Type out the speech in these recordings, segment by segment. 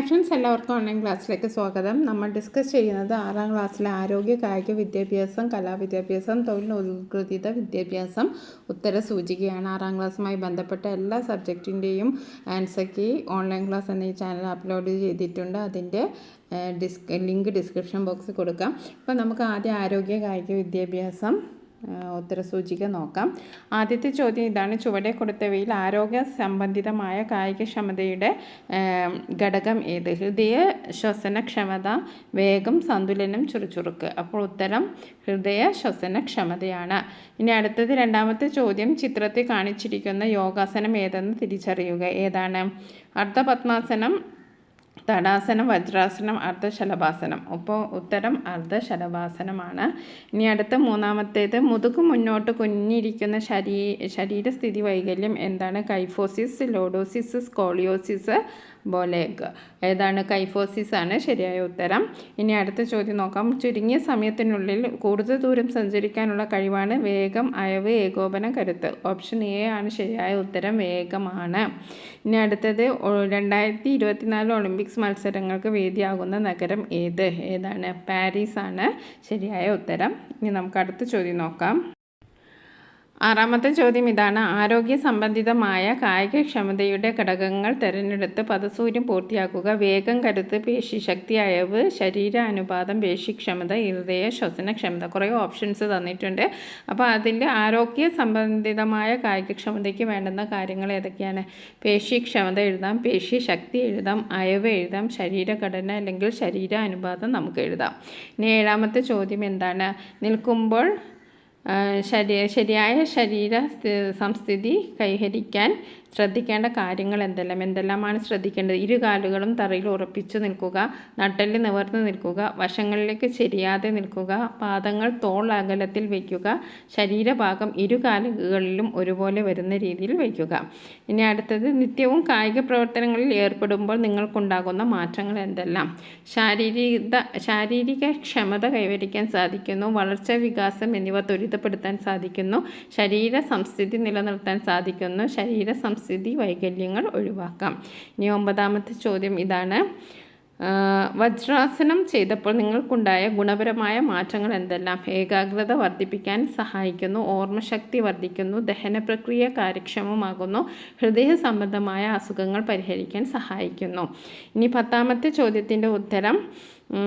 Hi friends എല്ലാവർക്കും online ക്ലാസ്സിലേക്ക് സ്വാഗതം. നമ്മൾ ഡിസ്കസ് ചെയ്യുന്നത് ആറാം ക്ലാസ്സിലെ ആരോഗ്യ കായിക വിദ്യാഭ്യാസം കലാവിദ്യാഭ്യാസം തൊഴിലുകൃതിത വിദ്യാഭ്യാസം ഉത്തര സൂചികയാണ്. ആറാം ക്ലാസ്സുമായി ബന്ധപ്പെട്ട എല്ലാ സബ്ജക്റ്റിന്റെയും ആൻസർക്ക് ഓൺലൈൻ ക്ലാസ് എന്ന ഈ ചാനൽ അപ്ലോഡ് ചെയ്തിട്ടുണ്ട്. അതിന്റെ ഡിസ്ക് ലിങ്ക് ഡിസ്ക്രിപ്ഷൻ ബോക്സിൽ കൊടുക്കാം. അപ്പോൾ നമുക്ക് ആദ്യം ആരോഗ്യ കായിക വിദ്യാഭ്യാസം ഉത്തരസൂചിക നോക്കാം. ആദ്യത്തെ ചോദ്യം ഇതാണ്. ചുവടെ കൊടുത്തവയിൽ ആരോഗ്യ സംബന്ധിതമായ കായികക്ഷമതയുടെ ഘടകം ഏത്? ഹൃദയ ശ്വസനക്ഷമത വേഗം സന്തുലനം ചുറുചുറുക്ക്. അപ്പോൾ ഉത്തരം ഹൃദയ ശ്വസനക്ഷമതയാണ് ഇനി അടുത്തത് രണ്ടാമത്തെ ചോദ്യം. ചിത്രത്തിൽ കാണിച്ചിരിക്കുന്ന യോഗാസനം ഏതെന്ന് തിരിച്ചറിയുക. ഏതാണ്? അർദ്ധപത്മാസനം തടാസനം വജ്രാസനം അർദ്ധശലഭാസനം. അപ്പോൾ ഉത്തരം അർദ്ധശലഭാസനമാണ്. ഇനി അടുത്ത മൂന്നാമത്തേത് മുതുകു മുന്നോട്ട് കുഞ്ഞിരിക്കുന്ന ശരീ ശരീരസ്ഥിതി വൈകല്യം എന്താണ്? കൈഫോസിസ് ലോഡോസിസ് സ്കോളിയോസിസ് ബോലേഗ് ഏതാണ് കൈഫോസിസ് ആണ് ശരിയായ ഉത്തരം. ഇനി അടുത്ത ചോദ്യം നോക്കാം. ചുരുങ്ങിയ സമയത്തിനുള്ളിൽ കൂടുതൽ ദൂരം സഞ്ചരിക്കാനുള്ള കഴിവാണ് വേഗം അയവ് ഏകോപനം കരുത്ത്. ഓപ്ഷൻ എ ആണ് ശരിയായ ഉത്തരം വേഗമാണ്. ഇനി അടുത്തത് രണ്ടായിരത്തി ഇരുപത്തിനാല് ഒളിമ്പിക്സ് മത്സരങ്ങൾക്ക് വേദിയാകുന്ന നഗരം ഏത്? ഏതാണ്? പാരീസ് ആണ് ശരിയായ ഉത്തരം. ഇനി നമുക്ക് അടുത്ത ചോദ്യം നോക്കാം. ആറാമത്തെ ചോദ്യം ഇതാണ്. ആരോഗ്യ സംബന്ധിതമായ കായികക്ഷമതയുടെ ഘടകങ്ങൾ തിരഞ്ഞെടുത്ത് പദസൂര്യം പൂർത്തിയാക്കുക. വേഗം കരുത്ത് പേശിശക്തി അയവ് ശരീര അനുപാതം പേശിക്ഷമത ഹൃദയ ശ്വസനക്ഷമത കുറേ ഓപ്ഷൻസ് തന്നിട്ടുണ്ട്. അപ്പോൾ അതിൽ ആരോഗ്യ സംബന്ധിതമായ കായികക്ഷമതയ്ക്ക് വേണ്ടുന്ന കാര്യങ്ങൾ ഏതൊക്കെയാണ്? പേശിക്ഷമത എഴുതാം പേശി ശക്തി എഴുതാം അയവ് എഴുതാം ശരീരഘടന അല്ലെങ്കിൽ ശരീര അനുപാതം നമുക്ക് എഴുതാം. ഇനി ഏഴാമത്തെ ചോദ്യം എന്താണ്? നിൽക്കുമ്പോൾ ശരിയായ ശരീര സംസ്ഥിതി കൈവരിക്കാൻ ശ്രദ്ധിക്കേണ്ട കാര്യങ്ങൾ എന്തെല്ലാം? എന്തെല്ലാമാണ് ശ്രദ്ധിക്കേണ്ടത്? ഇരു കാലുകളും തറയിൽ ഉറപ്പിച്ചു നിൽക്കുക നട്ടൽ നിവർന്ന് നിൽക്കുക വശങ്ങളിലേക്ക് ചെരിയാതെ നിൽക്കുക പാദങ്ങൾ തോൾ അകലത്തിൽ വയ്ക്കുക ശരീരഭാഗം ഇരു കാലുകളിലും ഒരുപോലെ വരുന്ന രീതിയിൽ വയ്ക്കുക. ഇനി അടുത്തത് നിത്യവും കായിക പ്രവർത്തനങ്ങളിൽ ഏർപ്പെടുമ്പോൾ നിങ്ങൾക്കുണ്ടാകുന്ന മാറ്റങ്ങൾ എന്തെല്ലാം? ശാരീരിക ശാരീരിക ക്ഷമത കൈവരിക്കാൻ സാധിക്കുന്നു വളർച്ച വികാസം എന്നിവ ത്വരിതപ്പെടുത്താൻ സാധിക്കുന്നു ശരീര സംസ്ഥിതി നിലനിർത്താൻ സാധിക്കുന്നു ശരീര സ്ഥിതി വൈകല്യങ്ങൾ ഒഴിവാക്കാം. ഇനി ഒമ്പതാമത്തെ ചോദ്യം ഇതാണ്. വജ്രാസനം ചെയ്തപ്പോൾ നിങ്ങൾക്കുണ്ടായ ഗുണപരമായ മാറ്റങ്ങൾ എന്തെല്ലാം? ഏകാഗ്രത വർദ്ധിപ്പിക്കാൻ സഹായിക്കുന്നു ഓർമ്മശക്തി വർദ്ധിക്കുന്നു ദഹന പ്രക്രിയ കാര്യക്ഷമമാകുന്നു ഹൃദയ സംബന്ധമായ അസുഖങ്ങൾ പരിഹരിക്കാൻ സഹായിക്കുന്നു. ഇനി പത്താമത്തെ ചോദ്യത്തിന്റെ ഉത്തരം.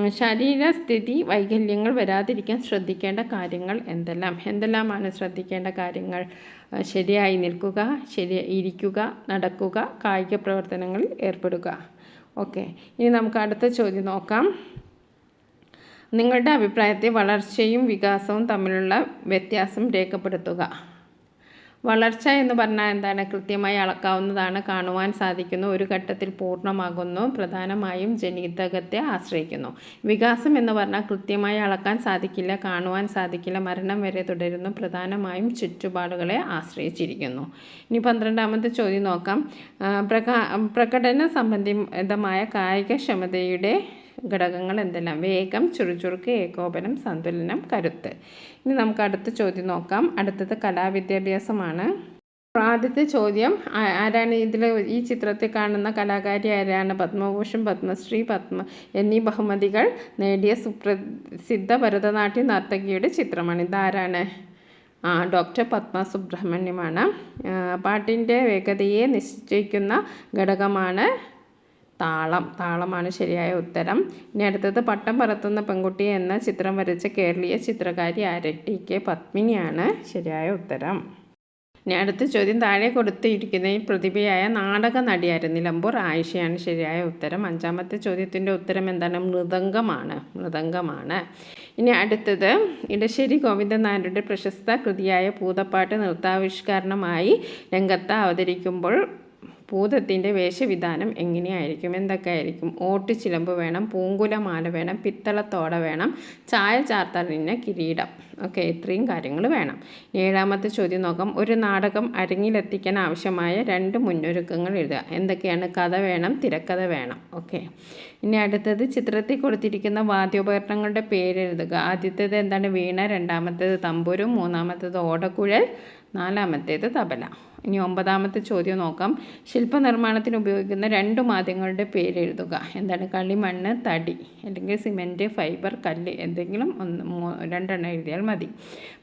ശരീരസ്ഥിതി വൈകല്യങ്ങൾ വരാതിരിക്കാൻ ശ്രദ്ധിക്കേണ്ട കാര്യങ്ങൾ എന്തെല്ലാം? എന്തെല്ലാമാണ് ശ്രദ്ധിക്കേണ്ട കാര്യങ്ങൾ? ശരിയായി നിൽക്കുക ശരി ഇരിക്കുക നടക്കുക കായിക പ്രവർത്തനങ്ങളിൽ ഏർപ്പെടുക. ഓക്കെ ഇനി നമുക്ക് അടുത്ത ചോദ്യം നോക്കാം. നിങ്ങളുടെ അഭിപ്രായത്തെ വളർച്ചയും വികാസവും തമ്മിലുള്ള വ്യത്യാസം രേഖപ്പെടുത്തുക. വളർച്ച എന്ന് പറഞ്ഞാൽ എന്താണ്? കൃത്യമായി അളക്കാവുന്നതാണ് കാണുവാൻ സാധിക്കുന്നു ഒരു ഘട്ടത്തിൽ പൂർണമാകുന്നു പ്രധാനമായും ജനിതകത്തെ ആശ്രയിക്കുന്നു. വികാസം എന്ന് പറഞ്ഞാൽ കൃത്യമായി അളക്കാൻ സാധിക്കില്ല കാണുവാൻ സാധിക്കില്ല മരണം വരെ തുടരുന്നു പ്രധാനമായും ചുറ്റുപാടുകളെ ആശ്രയിച്ചിരിക്കുന്നു. ഇനി പന്ത്രണ്ടാമത്തെ ചോദ്യം നോക്കാം. പ്രകാ പ്രകടന സംബന്ധിതമായ കായികക്ഷമതയുടെ ഘടകങ്ങൾ എന്തെല്ലാം വേഗം ചുറുചുറുക്ക് ഏകോപനം സന്തുലനം കരുത്ത്. ഇനി നമുക്ക് അടുത്ത ചോദ്യം നോക്കാം. അടുത്തത് കലാവിദ്യാഭ്യാസമാണ്. ആദ്യത്തെ ചോദ്യം ആരാണ് ഇതിൽ ഈ ചിത്രത്തിൽ കാണുന്ന കലാകാരി ആരാണ്? പത്മഭൂഷൺ പത്മശ്രീ പത്മ എന്നീ ബഹുമതികൾ നേടിയ സുപ്രസിദ്ധ ഭരതനാട്യ നർത്തകിയുടെ ചിത്രമാണ്. ഇതാരാണ്? ആ ഡോക്ടർ പത്മ സുബ്രഹ്മണ്യമാണ് പാട്ടിന്റെ വേഗതയെ നിശ്ചയിക്കുന്ന ഘടകമാണ് താളം. താളമാണ് ശരിയായ ഉത്തരം. ഇനി അടുത്തത് പട്ടം പറത്തുന്ന പെൺകുട്ടി എന്ന ചിത്രം വരച്ച കേരളീയ ചിത്രകാരി ആര്? ടി. കെ. പത്മിനിയാണ് ശരിയായ ഉത്തരം. ഇനി അടുത്ത ചോദ്യം താഴെ കൊടുത്തിരിക്കുന്ന ഈ പ്രതിഭയായ നാടക നടിയായിരുന്നു നിലമ്പൂർ ആയിഷയാണ് ശരിയായ ഉത്തരം. അഞ്ചാമത്തെ ചോദ്യത്തിന്റെ ഉത്തരം എന്താണ്? മൃദംഗമാണ്. മൃദംഗമാണ്. ഇനി അടുത്തത് ഇടശ്ശേരി ഗോവിന്ദൻ നായരുടെ പ്രശസ്ത കൃതിയായ പൂതപ്പാട്ട് നൃത്താവിഷ്കരണമായി രംഗത്ത് അവതരിക്കുമ്പോൾ ഭൂതത്തിന്റെ വേഷവിധാനം എങ്ങനെയായിരിക്കും? എന്തൊക്കെയായിരിക്കും? ചിലമ്പ് വേണം പൂങ്കുലമാല വേണം പിത്തളത്തോട വേണം ചായ ചാർത്തലിന് കിരീടം. ഓക്കെ ഇത്രയും കാര്യങ്ങൾ വേണം. ഏഴാമത്തെ ചോദ്യം നോക്കാം ഒരു നാടകം അരങ്ങിലെത്തിക്കാൻ ആവശ്യമായ രണ്ട് മുന്നൊരുക്കങ്ങൾ എഴുതുക. എന്തൊക്കെയാണ്? കഥ വേണം തിരക്കഥ വേണം. ഓക്കെ. ഇനി അടുത്തത് ചിത്രത്തിൽ കൊടുത്തിരിക്കുന്ന വാദ്യോപകരണങ്ങളുടെ പേരെഴുതുക ആദ്യത്തേത് എന്താണ്? വീണ രണ്ടാമത്തേത് തമ്പുരു മൂന്നാമത്തേത് ഓടക്കുഴൽ നാലാമത്തേത് തബല. ഇനി ഒമ്പതാമത്തെ ചോദ്യം നോക്കാം. ശില്പനിർമ്മാണത്തിന് ഉപയോഗിക്കുന്ന രണ്ട് മാധ്യമങ്ങളുടെ പേര് എഴുതുക. എന്താണ്? കളിമണ്ണ് തടി. അല്ലെങ്കിൽ സിമെന്റ് ഫൈബർ കല്ല് എന്തെങ്കിലും ഒന്ന് രണ്ടെണ്ണം എഴുതിയാൽ മതി.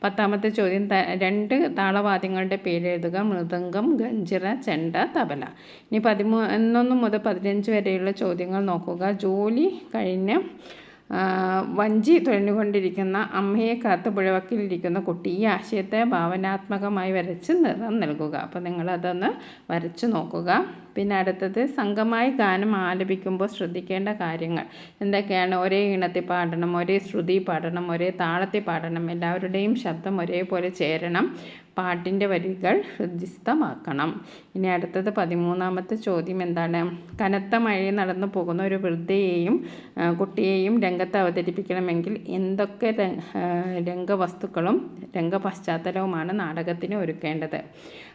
പത്താമത്തെ ചോദ്യം രണ്ട് താളവാദ്യങ്ങളുടെ പേര് എഴുതുക. മൃദംഗം ഗഞ്ചിറ ചെണ്ട തബല. ഇനി പതിമൂന്നൊന്ന് മുതൽ പതിനഞ്ച് വരെയുള്ള ചോദ്യങ്ങൾ നോക്കുക. ജോലി കഴിഞ്ഞ് വഞ്ചി തുഴഞ്ഞുകൊണ്ടിരിക്കുന്ന അമ്മയെ കാത്ത് പുഴവക്കിലിരിക്കുന്ന കുട്ടി ഈ ആശയത്തെ ഭാവനാത്മകമായി വരച്ച് നിറം നൽകുക. അപ്പോൾ നിങ്ങളതൊന്ന് വരച്ച് നോക്കുക. പിന്നെ അടുത്തത് സംഘമായി ഗാനം ആലപിക്കുമ്പോൾ ശ്രദ്ധിക്കേണ്ട കാര്യങ്ങൾ. എന്തൊക്കെയാണ്? ഒരേ ഇണത്തിൽ പാടണം ഒരേ ശ്രുതി പാടണം ഒരേ താളത്തിൽ പാടണം എല്ലാവരുടെയും ശബ്ദം ഒരേപോലെ ചേരണം. പാട്ടിന്റെ വരികൾ ഹൃദ്യസ്ഥമാക്കണം. ഇനി അടുത്തത് പതിമൂന്നാമത്തെ ചോദ്യം എന്താണ്? കനത്ത മഴയിൽ നടന്നു പോകുന്ന ഒരു വൃദ്ധയെയും കുട്ടിയെയും രംഗത്ത് അവതരിപ്പിക്കണമെങ്കിൽ എന്തൊക്കെ രംഗവസ്തുക്കളും രംഗപശ്ചാത്തലവുമാണ് നാടകത്തിന് ഒരുക്കേണ്ടത്.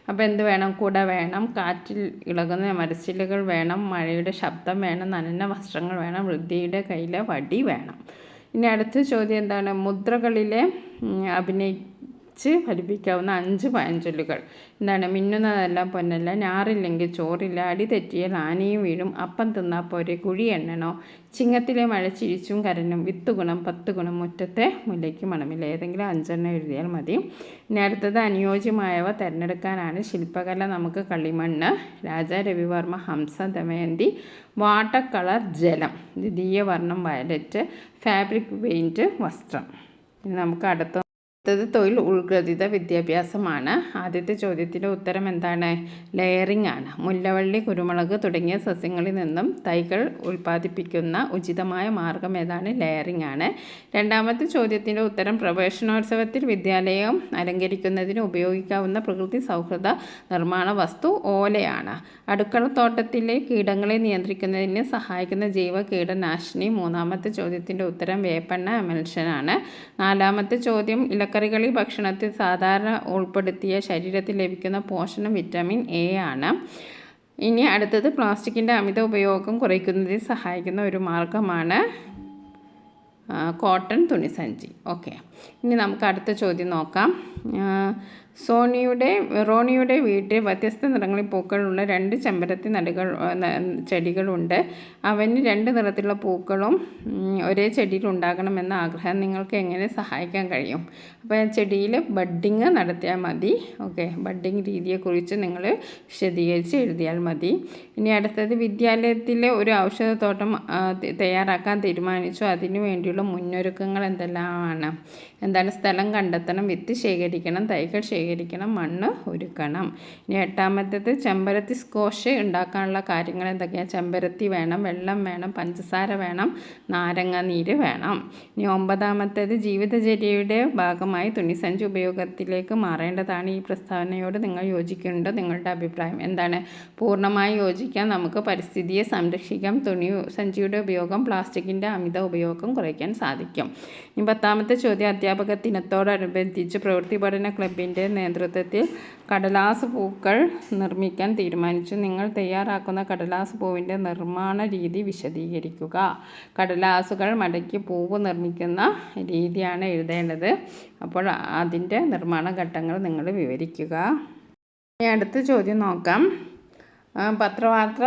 അപ്പോൾ എന്ത് വേണം? കുട വേണം കാറ്റിൽ ഇളകുന്ന മരച്ചിലുകൾ വേണം മഴയുടെ ശബ്ദം വേണം നനഞ്ഞ വസ്ത്രങ്ങൾ വേണം വൃദ്ധിയുടെ കയ്യിലെ വടി വേണം. ഇനി അടുത്ത ചോദ്യം എന്താണ്? മുദ്രകളിലെ അഭിനയി വെച്ച് ഫലിപ്പിക്കാവുന്ന അഞ്ച് പഴഞ്ചൊല്ലുകൾ. എന്താണ്? മിന്നുന്നതല്ല പൊന്നല്ല ഞാറില്ലെങ്കിൽ ചോറില്ല അടി തെറ്റിയാൽ ആനയും വീഴും അപ്പം തിന്നാൽ പോരെ കുഴി എണ്ണണോ? ചിങ്ങത്തിലെ മഴ ചിരിച്ചും കരനും വിത്ത് ഗുണം പത്ത് ഗുണം മുറ്റത്തെ മുല്ലയ്ക്ക് മണമില്ല. ഏതെങ്കിലും അഞ്ചെണ്ണം എഴുതിയാൽ മതി. ഇനി അടുത്തത് അനുയോജ്യമായവ തിരഞ്ഞെടുക്കാനാണ് ശില്പകല നമുക്ക് കളിമണ്ണ് രാജാ രവിവർമ്മ ഹംസ ദമയന്തി വാട്ടർ കളർ ജലം ദ്വിതീയ വർണം വയലറ്റ് ഫാബ്രിക് പെയിന്റ് വസ്ത്രം. ഇനി നമുക്ക് അടുത്ത അടുത്തത് തൊഴിൽ ഉൾഗ്രഥിത വിദ്യാഭ്യാസമാണ്. ആദ്യത്തെ ചോദ്യത്തിന്റെ ഉത്തരം എന്താണ്? ലെയറിംഗ് ആണ്. മുല്ലവള്ളി കുരുമുളക് തുടങ്ങിയ സസ്യങ്ങളിൽ നിന്നും തൈകൾ ഉൽപ്പാദിപ്പിക്കുന്ന ഉചിതമായ മാർഗം ഏതാണ്? ലെയറിംഗ് ആണ്. രണ്ടാമത്തെ ചോദ്യത്തിന്റെ ഉത്തരം പ്രവേശനോത്സവത്തിൽ വിദ്യാലയം അലങ്കരിക്കുന്നതിന് ഉപയോഗിക്കാവുന്ന പ്രകൃതി സൗഹൃദ നിർമ്മാണ വസ്തു ഓലയാണ്. അടുക്കളത്തോട്ടത്തിലെ കീടങ്ങളെ നിയന്ത്രിക്കുന്നതിന് സഹായിക്കുന്ന ജൈവ കീടനാശിനി മൂന്നാമത്തെ ചോദ്യത്തിന്റെ ഉത്തരം വേപ്പെണ്ണ എമൽഷനാണ് നാലാമത്തെ ചോദ്യം ഇലക്ക പച്ചക്കറികളിൽ ഭക്ഷണത്തിൽ സാധാരണ ഉൾപ്പെടുത്തിയ ശരീരത്തിൽ ലഭിക്കുന്ന പോഷണം വിറ്റാമിൻ എ ആണ്. ഇനി അടുത്തത് പ്ലാസ്റ്റിക്കിന്റെ അമിത ഉപയോഗം കുറയ്ക്കുന്നതിൽ സഹായിക്കുന്ന ഒരു മാർഗമാണ് കോട്ടൺ തുണിസഞ്ചി. ഓക്കെ. ഇനി നമുക്ക് അടുത്ത ചോദ്യം നോക്കാം. സോണിയുടെ റോണിയുടെ വീട്ടിൽ വ്യത്യസ്ത നിറങ്ങളിൽ പൂക്കളുള്ള രണ്ട് ചെമ്പരത്തി നടുകൾ ചെടികളുണ്ട്. അവന് രണ്ട് നിറത്തിലുള്ള പൂക്കളും ഒരേ ചെടിയിൽ ഉണ്ടാകണമെന്ന ആഗ്രഹം നിങ്ങൾക്ക് എങ്ങനെ സഹായിക്കാൻ കഴിയും? അപ്പോൾ ചെടിയിൽ ബഡ്ഡിങ് നടത്തിയാൽ മതി. ഓക്കെ. ബഡ്ഡിങ് രീതിയെക്കുറിച്ച് നിങ്ങൾ വിശദീകരിച്ച് എഴുതിയാൽ മതി. ഇനി അടുത്തത് വിദ്യാലയത്തിലെ ഒരു ഔഷധത്തോട്ടം തയ്യാറാക്കാൻ തീരുമാനിച്ചു. അതിനു വേണ്ടിയുള്ള മുന്നൊരുക്കങ്ങൾ എന്തെല്ലാമാണ്? എന്താണ് സ്ഥലം കണ്ടെത്തണം വിത്ത് ശേഖരിക്കണം തൈകൾ ശേഖരിക്കണം മണ്ണ് ഒരുക്കണം. ഇനി എട്ടാമത്തേത് ചെമ്പരത്തി സ്കോഷ് ഉണ്ടാക്കാനുള്ള കാര്യങ്ങൾ എന്തൊക്കെയാണ്? ചെമ്പരത്തി വേണം വെള്ളം വേണം പഞ്ചസാര വേണം നാരങ്ങ നീര് വേണം. ഇനി ഒമ്പതാമത്തേത് ജീവിതചര്യയുടെ ഭാഗമായി തുണിസഞ്ചി ഉപയോഗത്തിലേക്ക് മാറേണ്ടതാണ് ഈ പ്രസ്താവനയോട് നിങ്ങൾ യോജിക്കുന്നുണ്ടോ? നിങ്ങളുടെ അഭിപ്രായം എന്താണ്? പൂർണമായി യോജിക്കാൻ നമുക്ക് പരിസ്ഥിതിയെ സംരക്ഷിക്കാം. തുണി സഞ്ചിയുടെ ഉപയോഗം പ്ലാസ്റ്റിക്കിന്റെ അമിത ഉപയോഗം കുറയ്ക്കാൻ സാധിക്കും. ഇനി പത്താമത്തെ ചോദ്യം അധ്യാപക ദിനത്തോടനുബന്ധിച്ച് പ്രവൃത്തി പഠന ക്ലബിന്റെ നേതൃത്വത്തിൽ കടലാസ് പൂക്കൾ നിർമ്മിക്കാൻ തീരുമാനിച്ചു. നിങ്ങൾ തയ്യാറാക്കുന്ന കടലാസ് പൂവിന്റെ നിർമ്മാണ രീതി വിശദീകരിക്കുക. കടലാസുകൾ മടക്കി പൂവ് നിർമ്മിക്കുന്ന രീതിയാണ് എഴുതേണ്ടത്. അപ്പോൾ അതിന്റെ നിർമ്മാണ ഘട്ടങ്ങൾ നിങ്ങൾ വിവരിക്കുക. ഇനി അടുത്ത ചോദ്യം നോക്കാം. പത്രവാർത്ത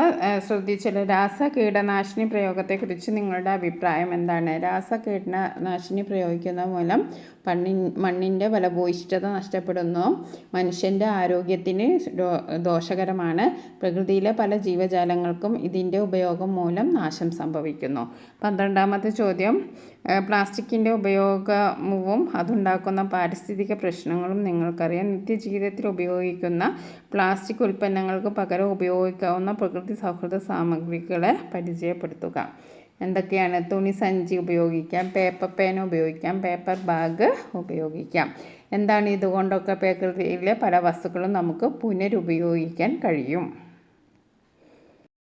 ശ്രദ്ധിച്ചല്ലോ രാസ കീടനാശിനി പ്രയോഗത്തെക്കുറിച്ച് നിങ്ങളുടെ അഭിപ്രായം എന്താണ്? രാസ കീടനാശിനി പ്രയോഗിക്കുന്ന മൂലം പണ്ണി മണ്ണിന്റെ ഫലഭൂയിഷ്ഠത നഷ്ടപ്പെടുന്നു. മനുഷ്യന്റെ ആരോഗ്യത്തിന് ദോഷകരമാണ്. പ്രകൃതിയിലെ പല ജീവജാലങ്ങൾക്കും ഇതിന്റെ ഉപയോഗം മൂലം നാശം സംഭവിക്കുന്നു. പന്ത്രണ്ടാമത്തെ ചോദ്യം. പ്ലാസ്റ്റിക്കിന്റെ ഉപയോഗവും അതുണ്ടാക്കുന്ന പാരിസ്ഥിതിക പ്രശ്നങ്ങളും നിങ്ങൾക്കറിയാം. നിത്യജീവിതത്തിൽ ഉപയോഗിക്കുന്ന പ്ലാസ്റ്റിക് ഉൽപ്പന്നങ്ങൾക്ക് പകരം ഉപയോഗിക്കാവുന്ന പ്രകൃതി സൗഹൃദ സാമഗ്രികളെ പരിചയപ്പെടുത്തുക. എന്തൊക്കെയാണ്? തുണി സഞ്ചി ഉപയോഗിക്കാം പേപ്പർ പേന ഉപയോഗിക്കാം പേപ്പർ ബാഗ് ഉപയോഗിക്കാം. എന്താണ് ഇതുകൊണ്ടൊക്കെ പ്രകൃതിയിലെ പല വസ്തുക്കളും നമുക്ക് പുനരുപയോഗിക്കാൻ കഴിയും?